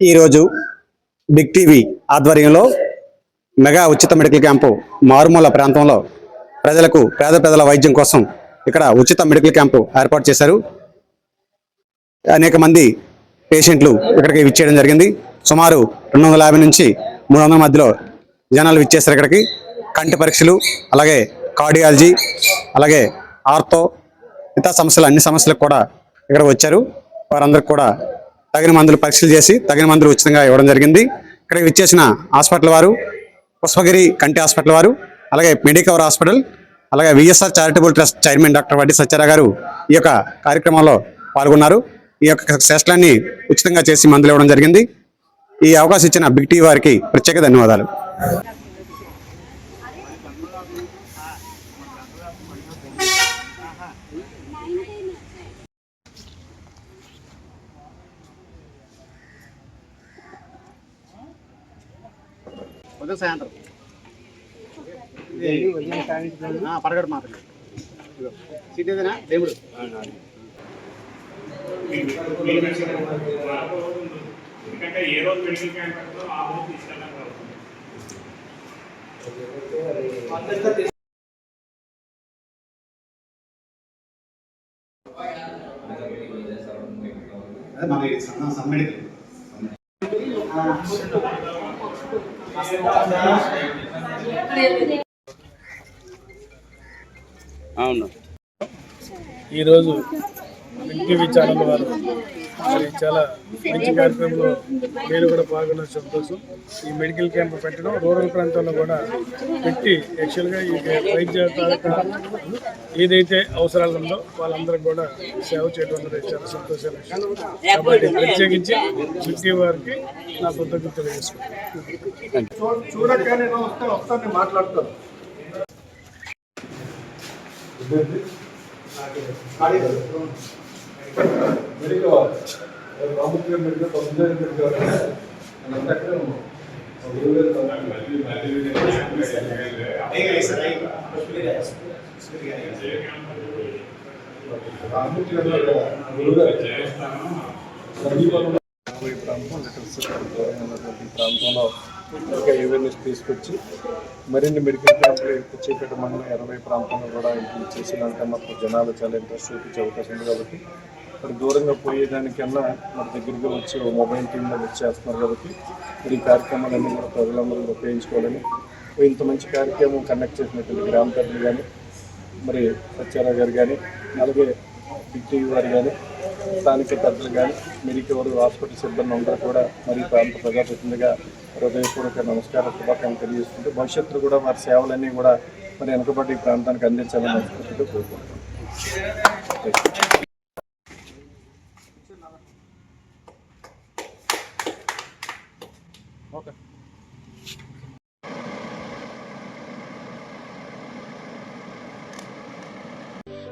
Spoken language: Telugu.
ఈరోజు బిగ్ టీవీ ఆధ్వర్యంలో మెగా ఉచిత మెడికల్ క్యాంపు మారుమూల ప్రాంతంలో ప్రజలకు పేద ప్రజల వైద్యం కోసం ఇక్కడ ఉచిత మెడికల్ క్యాంపు ఏర్పాటు చేశారు. అనేక మంది పేషెంట్లు ఇక్కడికి విచ్చేయడం జరిగింది. సుమారు రెండు వందల యాభై నుంచి మూడు వందల మధ్యలో జనాలు విచ్చేస్తారు ఇక్కడికి. కంటి పరీక్షలు అలాగే కార్డియాలజీ అలాగే ఆర్తో ఇతర సమస్యలు అన్ని సమస్యలకు కూడా ఇక్కడ వచ్చారు. వారందరికి కూడా తగిన మందులు పరీక్షలు చేసి తగిన మందులు ఉచితంగా ఇవ్వడం జరిగింది. ఇక్కడ విచ్చేసిన హాస్పిటల్ వారు పుష్పగిరి కంటి హాస్పిటల్ వారు అలాగే మెడికవర్ హాస్పిటల్ అలాగే VSR charitable trust chairman doctor Vaddi Satyara garu ఈ యొక్క కార్యక్రమంలో పాల్గొన్నారు. ఈ యొక్క సెషన్లన్నీ ఉచితంగా చేసి మందులు ఇవ్వడం జరిగింది. ఈ అవకాశం ఇచ్చిన బిగ్ టీ వారికి ప్రత్యేక ధన్యవాదాలు. ఉదయం సాయంత్రం పడగడు మాత్రం. సీట్ ఏదైనా? దేవుడు. ఎందుకంటే ఏ రోజు మెడికల్ క్యాంప్ ఉంటుందో ఆ రోజు తీసుకెళ్ళడం కావాలి అదే మన సమ్మెడికల్ అవును. ఈరోజు ఇంటి విచారణ వారు మరి చాలా మంచి కార్యక్రమంలో నేను కూడా పాల్గొన్న సంతోషం. ఈ మెడికల్ క్యాంప్ పెట్టడం రూరల్ ప్రాంతాల్లో కూడా పెట్టి యాక్చువల్గా ఈ వైద్య ఏదైతే అవసరాలు ఉందో వాళ్ళందరికీ కూడా సేవ చేయడం అనేది చాలా సంతోషాల కాబట్టి ప్రత్యేకించి టీవీ వారికి నా కృతజ్ఞత తెలియజేసుకుంటాను చూడగానే వస్తే వస్తాను మాట్లాడతాను. ఈ ప్రాంతం లిటిల్ సిటీ దూరంగా ఉన్నటువంటి ఈ ప్రాంతంలో ఇంకా అవేర్నెస్ తీసుకొచ్చి మరిన్ని మెడికల్ క్యాంపులు పిచ్చిపేట మండలం ఇరవై ప్రాంతంలో కూడా ఇది చేసినాక మాకు జనాలు చాలా ఇంట్రెస్ట్ చూపించే అవకాశం ఉంది కాబట్టి మరి దూరంగా పోయేదానికన్నా మన దగ్గరికి వచ్చి మొబైల్ టీంలో వచ్చేస్తున్నారు కాబట్టి మరి ఈ కార్యక్రమాలన్నీ కూడా ప్రజలందరూ ఉపయోగించుకోవాలని ఇంత మంచి కార్యక్రమం కండక్ట్ చేసినటువంటి గ్రామ పెద్దలు కానీ మరి సత్యారావు గారు కానీ అలాగే బిట్టి వారు కానీ స్థానిక పెద్దలు కానీ మెడికవర్ హాస్పిటల్ సిబ్బంది అందరూ కూడా మరి ప్రాంత ప్రజాప్రతినిధిగా హృదయపూర్వక నమస్కారం శుభాకాంక్షలు తెలియజేస్తుంటే భవిష్యత్తులో కూడా వారి సేవలన్నీ కూడా మరి వెనుకబడి ఈ ప్రాంతానికి అందించాలని మనస్ఫూర్తిగా కోరుకుంటున్నాను.